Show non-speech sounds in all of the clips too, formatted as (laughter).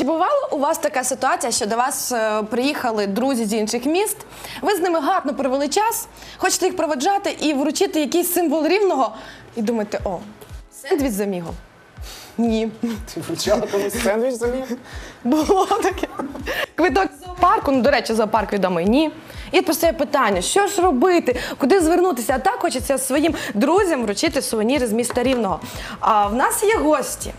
Чи бувала у вас така ситуація, що до вас е, приїхали друзі з інших міст? Ви з ними гарно провели час, хочете їх проведжати і вручити якийсь символ рівного, і думаєте, о, сендвіч з амігом? Ні. Ти вручала комусь сендвіч самі? Було таке. Квиток з зоопарку, ну, до речі, зоопарк відомий, ні. І от постає питання, що ж робити, куди звернутися? А так хочеться своїм друзям вручити сувеніри з міста Рівного. А в нас є гості.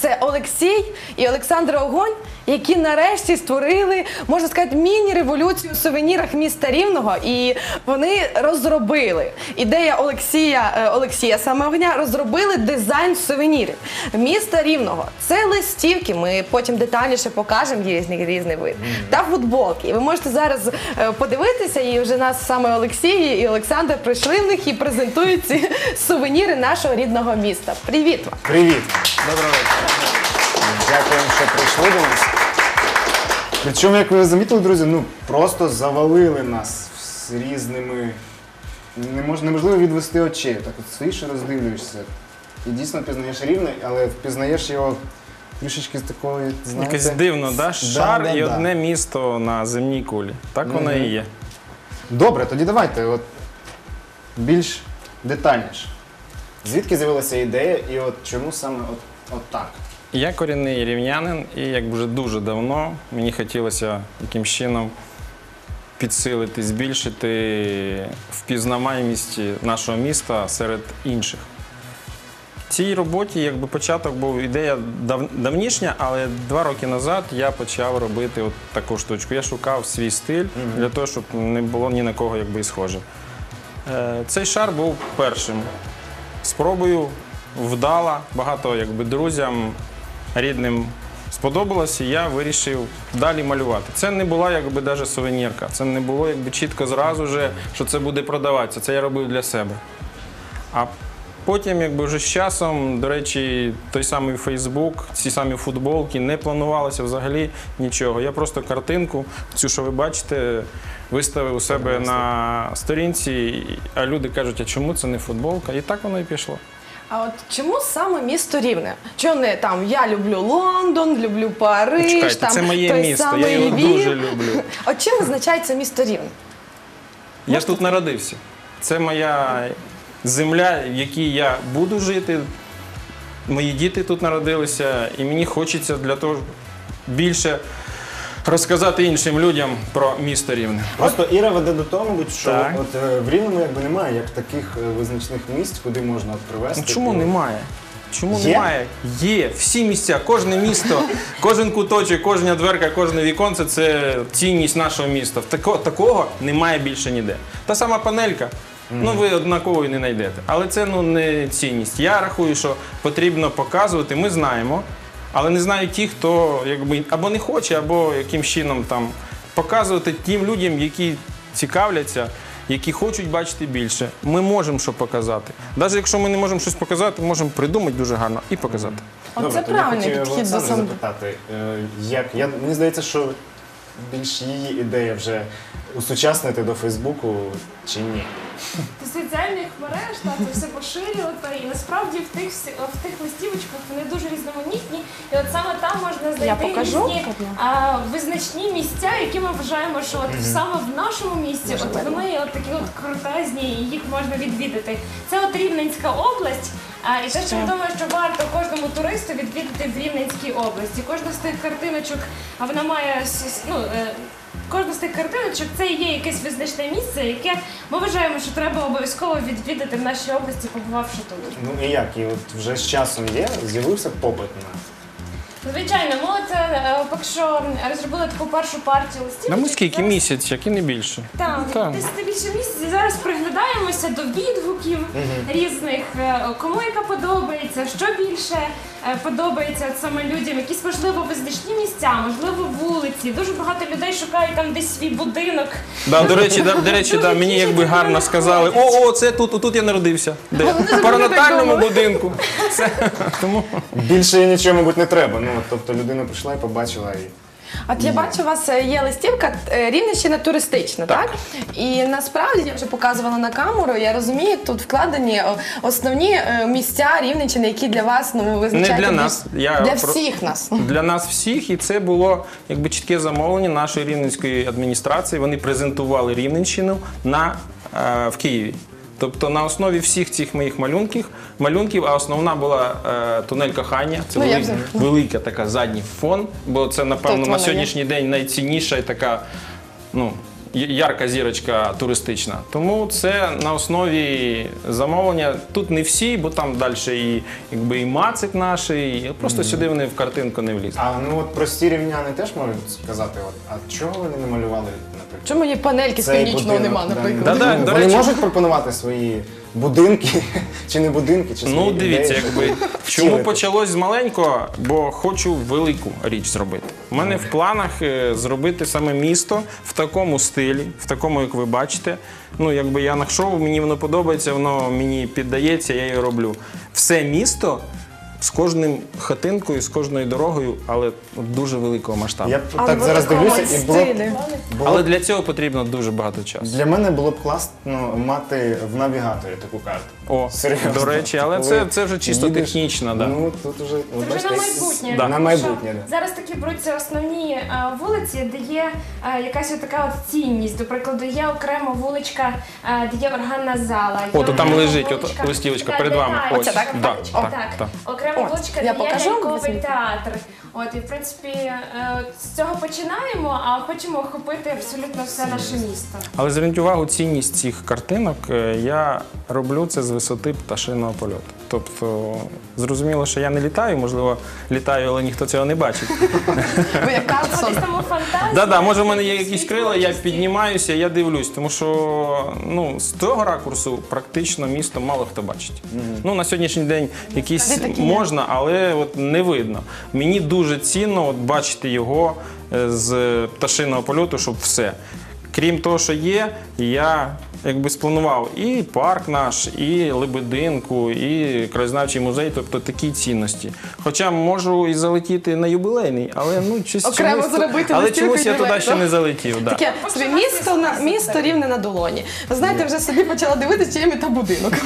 Це Олексій і Олександр Огонь, які нарешті створили, можна сказати, міні-революцію в сувенірах міста Рівного. І вони розробили. Ідея Олексія, е, Олексія саме огня розробили дизайн сувенірів міста Рівного. Це листівки. Ми потім детальніше покажемо є різний різний вид. Та футболки. І ви можете зараз е, подивитися, і вже нас саме Олексій і Олександр прийшли в них і презентують ці (laughs) сувеніри нашого рідного міста. Привіт вам! Привіт! Доброго вечора. Дякуємо, що прийшли до нас. Причому, як ви замітили, друзі, ну просто завалили нас з різними. Не мож, неможливо відвести очей. Так от стоїш і роздивлюєшся. І дійсно пізнаєш рівне, але впізнаєш його трішечки з такої, знаєте... Якось дивно, да? Шар да, і да. одне місто на земній кулі. Так воно і є. Добре, тоді давайте от більш детальніше. Звідки з'явилася ідея і от чому саме от, от так? Я корінний рівнянин, і як вже дуже давно мені хотілося якимсь чином підсилити, збільшити впізнаваємість нашого міста серед інших. В цій роботі якби початок був ідея дав, давнішня, але два роки назад я почав робити от таку штучку. Я шукав свій стиль для того, щоб не було ні на кого якби і схоже. Е, Цей шар був першим. Спробую вдала, багато якби друзям, рідним сподобалось, і я вирішив далі малювати. Це не була якби даже сувенірка. Це не було якби чітко зразу же, що це буде продаватися. Це я робив для себе. А потім, якби вже з часом, до речі, той самий Фейсбук, ці самі футболки, не планувалося взагалі нічого. Я просто картинку, цю, що ви бачите, виставив у себе на сторінці, а люди кажуть, а чому це не футболка? І так воно і пішло. А от чому саме місто Рівне? Чого не там я люблю Лондон, люблю Париж, Чекайте, там це моє той місто, самий я його Львів. дуже люблю. От чим визначається місто Рівне? Я тут народився. Це моя земля, в якій я буду жити. Мої діти тут народилися, і мені хочеться для того більше розказати іншим людям про місто Рівне. Просто Іра веде до того, мабуть, що Так. от е, в Рівному якби немає як таких е, визначних місць, куди можна от привезти. Ну чому і- немає? Чому Є? немає? Є. Всі місця, кожне місто, (laughs) кожен куточок, кожна дверка, кожне віконце це цінність нашого міста. Тако, такого немає більше ніде. Та сама панелька. Ну, ви однаково не знайдете. Але це ну не цінність. Я рахую, що потрібно показувати. Ми знаємо, але не знають ті, хто якби або не хоче, або яким чином там показувати тим людям, які цікавляться, які хочуть бачити більше. Ми можемо що показати. Навіть якщо ми не можемо щось показати, можемо придумати дуже гарно і показати. Добре, це правильний підхід до сам. запитати, е, як я мені здається, що більш її ідея вже усучаснити до Фейсбуку чи ні? до соціальних мереж та це все поширювати. І насправді в тих всі- в тих листівочках вони дуже різноманітні. І от саме там можна знайти покажу різні а, визначні місця, які ми вважаємо, що от саме в нашому місті от вони от такі от крутезні, і їх можна відвідати. Це от Рівненська область. А, і те, що я думаю, що варто кожному туристу відвідати в Рівненській області. Кожна з тих картиночок, а вона має с- ну, е, Кожна з тих картиночок це є якесь визначне місце, яке ми вважаємо, що треба обов'язково відвідати в нашій області, побувавши тут. Ну і як? І от вже з часом є, з'явився попит на Звичайно, ми от е, поки що розробили таку першу партію листів. На ми скільки місяць, як і не більше. Так, Так. десь та більше місяця. Зараз приглядаємося до відгуків різних, е, кому яка подобається, що більше е, подобається от саме людям, якісь можливо визначні місця, можливо, вулиці. Дуже багато людей шукають там десь свій будинок. Да, до речі, да, до речі, да, мені якби гарно сказали, о, о, це тут, тут я народився. Де? В паранатальному будинку. Це, тому більше нічого, мабуть, не треба. Ну от, тобто людина прийшла і побачила і. От я бачу, у вас е, є листівка е, Рівненщина туристична, так. І насправді я вже показувала на камеру. Я розумію, тут вкладені о, основні е, місця Рівненщини, які для вас ну ви Не для нас. Я для про- всіх нас. (laughs) Для нас всіх, і це було якби чітке замовлення нашої рівненської адміністрації. Вони презентували Рівненщину на, е, в Києві. Тобто на основі всіх цих моїх малюнків, малюнків, а основна була е, тунель кохання. Це Ну, вели- велика така задній фон, бо це, напевно, Тут на вона є. сьогоднішній день найцінніша і така. Ну, Ярка зірочка туристична. Тому це на основі замовлення. Тут не всі, бо там далі і, якби, і мацик наш, і просто сюди вони в картинку не влізли. А ну от прості рівняни теж можуть сказати, от, а чого ви не наприклад? Чому є панельки з цей північного будинок? нема, Да, наприклад? Да-да, ну, до Вони речі- можуть пропонувати свої будинки, (laughs) чи не будинки, чи свої Ну, дивіться, ідеї, якби (laughs) чому втілити? почалось з маленького, бо хочу велику річ зробити. У мене в планах е, зробити саме місто в такому стилі, в такому, як ви бачите. Ну, якби я знайшов, мені воно подобається, воно мені піддається, я його роблю. Все місто з кожним хатинкою, з кожною дорогою, але дуже великого масштабу. Я б Але так зараз дивлюся, і було б, стилі. було Але б- для цього потрібно дуже багато часу. для мене було б класно мати в навігаторі таку карту. О, Серйозно. до речі, але Коли це, це вже чисто їдеш, технічно. Да. Ну, тут уже, Це вже на майбутнє. Да. На майбутнє, да. Зараз такі беруться основні е, вулиці, де є е, якась от така от цінність. До прикладу, є окрема вуличка, е, де є органна зала. є О, то там окрема лежить от вуличка- листівочка перед вами. Ось, Оце так? Да, так, так. так. Окрема От, вуличка, я є покажу, ляльковий візьміть. театр. От і в принципі е, з цього починаємо, а хочемо охопити абсолютно все наше місто. Але зверніть увагу, цінність цих картинок е, я роблю це з висоти пташиного польоту. Тобто, зрозуміло, що я не літаю, можливо, літаю, але ніхто цього не бачить. Ви як Карлсон. Десь там у фантазії. Да, да, може, в мене є якісь крила, я піднімаюся, я дивлюсь, тому що ну, з того ракурсу практично місто мало хто бачить. Ну, на сьогоднішній день якісь можна, але от не видно. Мені дуже цінно от бачити його е, з пташиного польоту, щоб все. Крім того, що є, я якби спланував і парк наш, і Лебединку, і краєзнавчий музей, тобто такі цінності. Хоча можу і залетіти на юбилейний, але ну щось Окремо чомусь- зробити але чомусь я туди ще не залетів. Да. Таке собі місто на місто рівне на долоні. Ви знаєте, вже собі почала дивитися, чи є мета будинок. (laughs)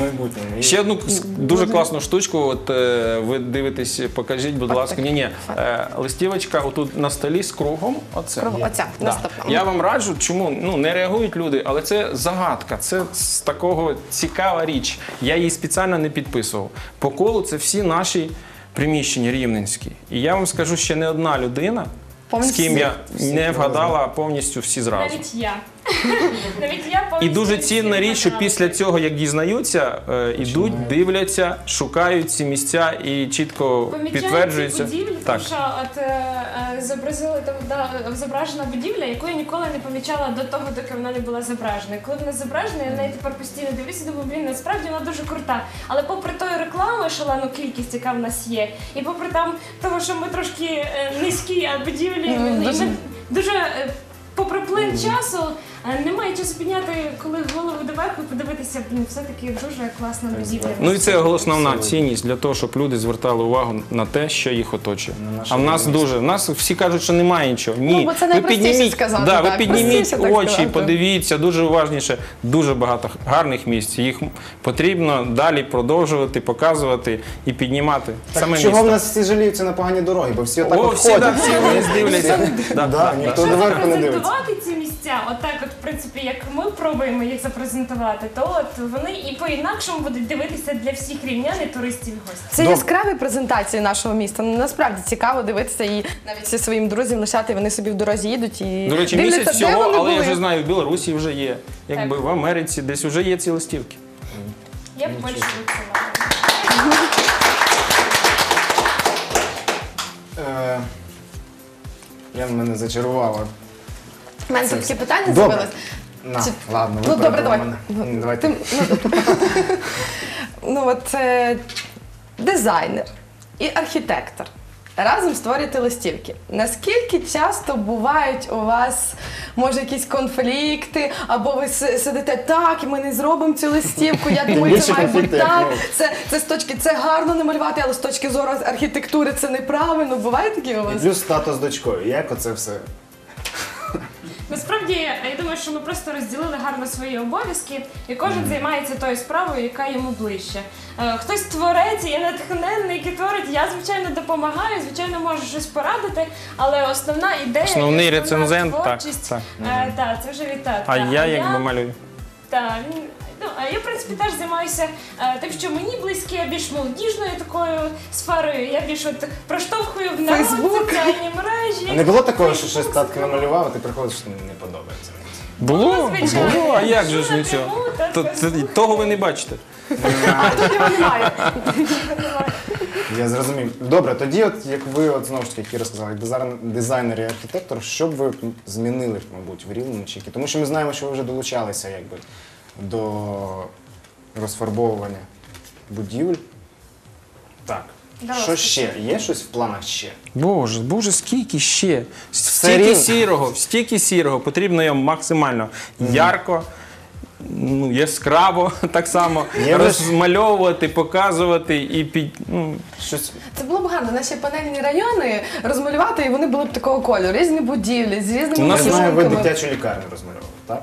майбутньому. Ще одну дуже класну штучку. От е, ви дивитесь, покажіть, будь ласка. Ні, ні, е, листівочка отут на столі з кругом. Оце. Кругом, оця, Да. наступна. Я вам раджу, чому ну не реагують люди, але це загадка. Це з такого цікава річ. Я її спеціально не підписував. По колу це всі наші приміщення рівненські. І я вам скажу, ще не одна людина, з Повністю ким я не вгадала повністю всі зразу. Навіть я. Навіть я І повністю дуже цінна річ, що після цього, як дізнаються, е, ідуть, дивляться, шукають ці місця і чітко Помічають підтверджуються. ці будівлі, Так. тому що от е, е, зобразили там да, зображена будівля, яку я ніколи не помічала до того, доки вона не була зображена. Коли вона зображена, я на неї тепер постійно дивлюся, думаю, блін, насправді вона дуже крута. Але попри тої реклами, шалену кількість, яка в нас є, і попри там того, що ми трошки е, низькі, а будівлі Ну, і ми дуже- дуже. е, Попри плин часу е, немає часу підняти, коли голову доверху і подивитися, блін, все-таки дуже класна будівля. Ну і це основна цінність для того, щоб люди звертали увагу на те, що їх оточує. На А в нас дуже в нас всі кажуть, що немає нічого. Ні, Ну, бо це ви найпростіше підніміть, сказати, да, ви так, підніміть простіше так очі, сказати. подивіться дуже уважніше. Дуже багато гарних місць. Їх потрібно далі продовжувати, показувати і піднімати. Так Саме чого місто. в нас всі жаліються на погані дороги, бо всі отак О, от всі, да, всі вниз дивляться. Да, Да, да, ніхто да. до верху не дивиться. Принципі, як ми пробуємо їх запрезентувати, то от вони і по-інакшому будуть дивитися для всіх рівнян і туристів і гостей. Це яскраві презентації нашого міста. Ну, Насправді цікаво дивитися і навіть зі своїм друзям лишати. Вони собі в дорозі їдуть і До речі, дивляться, місяць де всього, вони але я були. вже знаю, в Білорусі вже є, якби Так. в Америці, десь вже є ці листівки. Я б більше відсилала. Е, Я мене зачарувала. У мене таке питання Добре. з'явилось. На, Чи- ладно, Ну, добре, давай. мене. Ну, Давайте. Ти, ну, (laughs) ну от е, дизайнер і архітектор. Разом створюєте листівки. Наскільки часто бувають у вас може якісь конфлікти, або ви си- сидите так, і ми не зробимо цю листівку. Я думаю, більше це має бути так. ми. Це, це з точки це гарно намалювати, але з точки зору архітектури це неправильно. Буває такі у І вас? плюс тато з дочкою. Як оце все? Насправді, я думаю, що ми просто розділили гарно свої обов'язки, і кожен займається тою справою, яка йому ближче. Е, Хтось творець і натхненний, який творить. Я звичайно допомагаю, звичайно, можу щось порадити, але основна ідея, Основний основна рецензент, так, творчість, так. е, та, це вже тата. А я якби малюю. Так, ну, а я, в принципі, теж займаюся е, тим, що мені близьке, я більш молодіжною такою сферою. Я більш от проштовхую в народ, Фейсбук. соціальні мережі. А не було такого, що щось татки намалював, а ти приходиш, що не подобається. Було, звичайно. було, а як же ж Ну, нічого? Того ви не бачите. А тут його немає. (laughs) Я зрозумів. Добре, тоді, от як ви от знову ж таки Кіра сказала, як дизайн- дизайнер і архітектор, що б ви змінили, мабуть, в рівному чікі? Тому що ми знаємо, що ви вже долучалися якби до розфарбовування будівель. Так. Да, що ще? Є щось в планах ще? Боже, боже, скільки ще? Стільки рівно. сірого, стільки сірого, потрібно його максимально ярко, ну, яскраво (laughs) так само Є ви- розмальовувати, показувати і під. Ну, Щось Це було б гарно. Наші панельні райони розмалювати, і вони були б такого кольору. Різні будівлі з різними У я нас знаю, ви малюнками. дитячу лікарню розмальовували, так?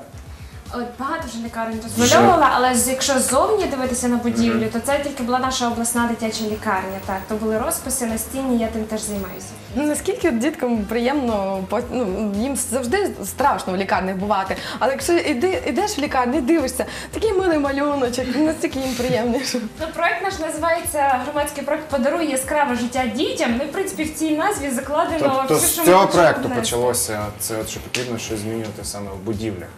От багато вже лікарень розмальовувала, але з- якщо зовні дивитися на будівлю, то це тільки була наша обласна дитяча лікарня. Так, то були розписи на стіні, я тим теж займаюся. Ну, наскільки діткам приємно, по- ну, їм завжди страшно в лікарнях бувати. Але якщо йди, йдеш в лікарню, і дивишся, такий милий малюночок, настільки їм приємніше. Ну, проект наш називається громадський проект Подаруй яскраве життя дітям. Ну, і, в принципі, в цій назві закладено Тобто все, з що ми цього хочемо проекту внести. почалося це, от, що потрібно щось змінювати саме в будівлях.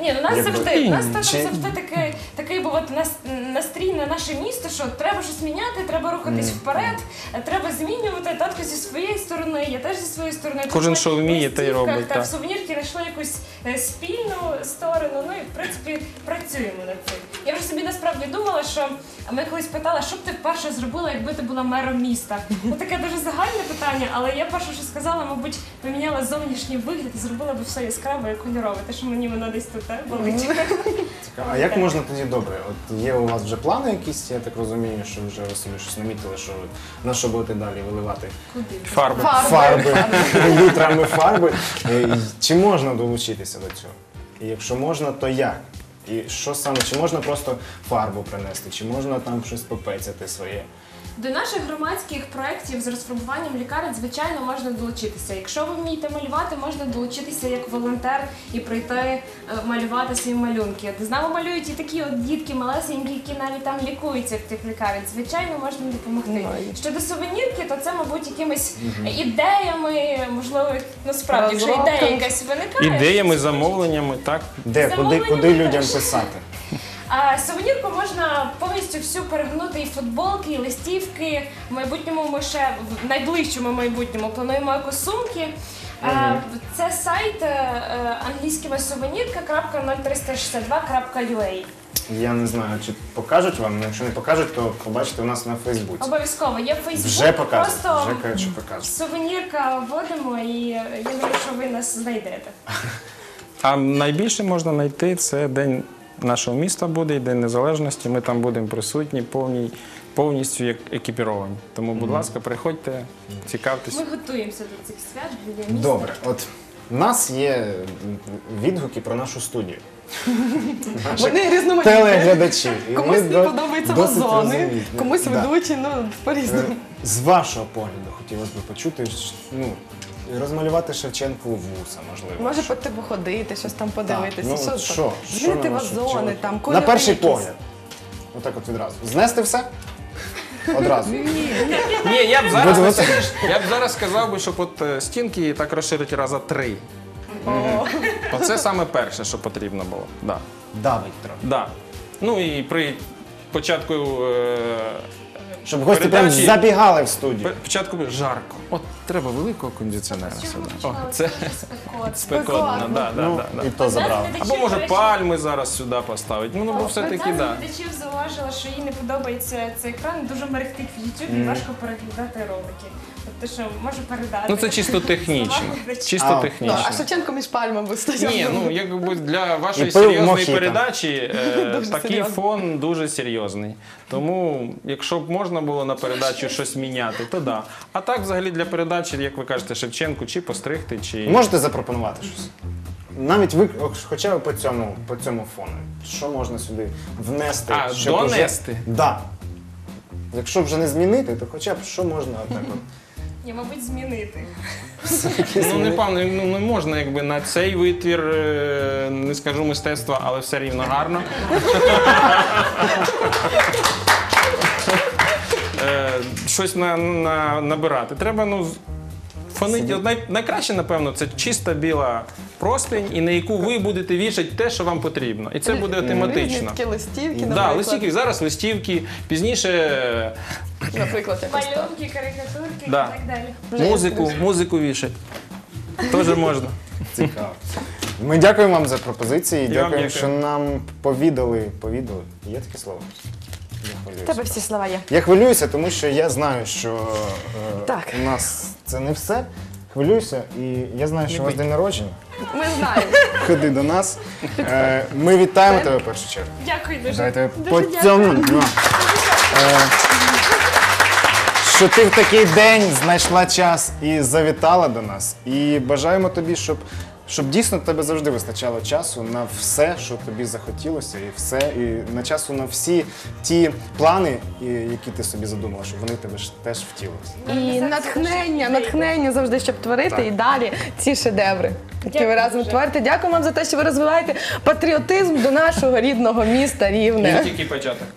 Ні, ну нас Якби- завжди, у нас Ні, так чи- завжди такий, такий був от нас, настрій на наше місто, що треба щось міняти, треба рухатись вперед, треба змінювати. Татко зі своєї сторони, я теж зі своєї сторони. Кожен, що вміє, те й робить, та так. в сувенірки знайшли якусь е, спільну сторону. Ну і в принципі працюємо над цим. Я вже собі насправді думала, що ми колись питали, що б ти вперше зробила, якби ти була мером міста. Ну таке дуже загальне питання, але я перше, що сказала, мабуть, поміняла зовнішній вигляд і зробила б все яскраве і кольорове, те, що мені воно десь тут е, болить. А як можна тоді добре? От є у вас вже плани якісь, я так розумію, що вже ви собі щось намітили, що на що будете далі виливати Куди? фарби. Фарби. фарби, літрами фарби. Е, Чи можна долучитися до цього? І якщо можна, то як? І що саме? Чи можна просто фарбу принести, чи можна там щось попецяти своє? До наших громадських проєктів з розфарбуванням лікарень, звичайно, можна долучитися. Якщо ви вмієте малювати, можна долучитися як волонтер і прийти е, малювати свої малюнки. З нами малюють і такі от дітки малесенькі, які навіть там лікуються в тих лікарень. Звичайно, можна допомогти. Щодо сувенірки, то це, мабуть, якимись ідеями, можливо, насправді, якщо ідея Розробками. якась виникає. Ідеями, замовленнями, так. Де, куди, Замовлення куди людям писати? А сувенірку можна повністю всю перегнути і футболки, і листівки. В майбутньому ми ще в найближчому майбутньому плануємо екосумки. А, Це сайт е, е, англійськими сувенірка.0362.ua. Я не знаю, чи покажуть вам, якщо не покажуть, то побачите у нас на Фейсбуці. Обов'язково є Фейсбук. Вже показують, Просто вже кажуть, що покажуть. сувенірка вводимо і я думаю, що ви нас знайдете. (laughs) А найбільше можна знайти це день нашого міста буде, і День Незалежності. Ми там будемо присутні, повні, повністю як екіпіровані. Тому, будь ласка, приходьте, цікавтесь. Ми готуємося до цих свят біля міста. Добре, от у нас є відгуки про нашу студію. Вони різноманітні. телеглядачі. І Комусь ми не до- подобаються досить вазони, розумні. комусь Да. ведучі, ну по-різному. З вашого погляду хотілося б почути, ш- ну, розмалювати Шевченку вуса, можливо. Може по типу ходити, щось там подивитися. ну, що, от що? Змінити вазони, там На перший якісь. погляд. Отак от відразу. Знести все? Одразу. Ні, я б зараз, Будь- я б зараз сказав би, щоб от е, стінки так розширити раза три. Оце саме перше, що потрібно було. Да. Давить трохи. Да. Ну і при початку, е, Щоб гості прям Передачі- забігали в студію. початку жарко. От треба великого кондиціонера сюди. О, це спекотно. спекотно, да, да, Ну, да, да. і то забрали. Або може пальми зараз сюди поставити. Ну, ну бо все-таки Одна з да. глядачів зауважила, що їй не подобається цей екран, дуже мерехтить в YouTube і важко переглядати ролики. Тобто, що можу передати. Ну це чисто технічно. Чисто А, Ну, технічно. а Шевченко між пальмами стояв. Ні, ну якби для вашої пив серйозної мохіто. передачі е, (laughs) Дуже такий серйозно. фон дуже серйозний. Тому, якщо б можна було на передачі щось міняти, то да. А так, взагалі, для передачі, як ви кажете, Шевченку, чи постригти, чи Можете запропонувати щось? Навіть ви, хоча б по цьому, по цьому фону. Що можна сюди внести? А, щоб уже- донести? Да. Якщо вже не змінити, то хоча б що можна отак от. (laughs) Ні, мабуть, змінити. ну не певно, ну не можна, якби на цей витвір, е, не скажу мистецтва, але все рівно гарно. (laughs) Щось на, на, набирати. Треба, ну, фонити. Най, найкраще, напевно, це чиста біла простинь, і на яку ви будете вішати те, що вам потрібно. І це буде Різні тематично. такі листівки, Да, наприклад. листівки, зараз листівки, пізніше е, Наприклад, якось так. Малюнки, карикатурки Да. і так далі. Музику, музику вішать. (laughs) Теж можна. Цікаво. Ми дякуємо вам за пропозиції. вам Дякуємо, дякую. що нам повідали. Повідали? Є таке слово? У хвилююся. тебе всі слова є. Я хвилююся, тому що я знаю, що е, Так. у нас це не все. Хвилююся, і я знаю, що у вас день народження. Ми знаємо. (laughs) Ходи до нас. Е, ми вітаємо тебе в першу чергу. Дякую дуже. Дуже по дякую. цьому. Ну. Е, Що ти в такий день знайшла час і завітала до нас. І бажаємо тобі, щоб, щоб дійсно тебе завжди вистачало часу на все, що тобі захотілося, і все, і на часу на всі ті плани, і- які ти собі задумала, щоб вони тебе ж теж втілилися. І натхнення, натхнення завжди, щоб творити і далі ці шедеври, які ви Дякую разом дуже. творите. Дякую вам за те, що ви розвиваєте патріотизм до нашого рідного міста І Рівне. тільки початок.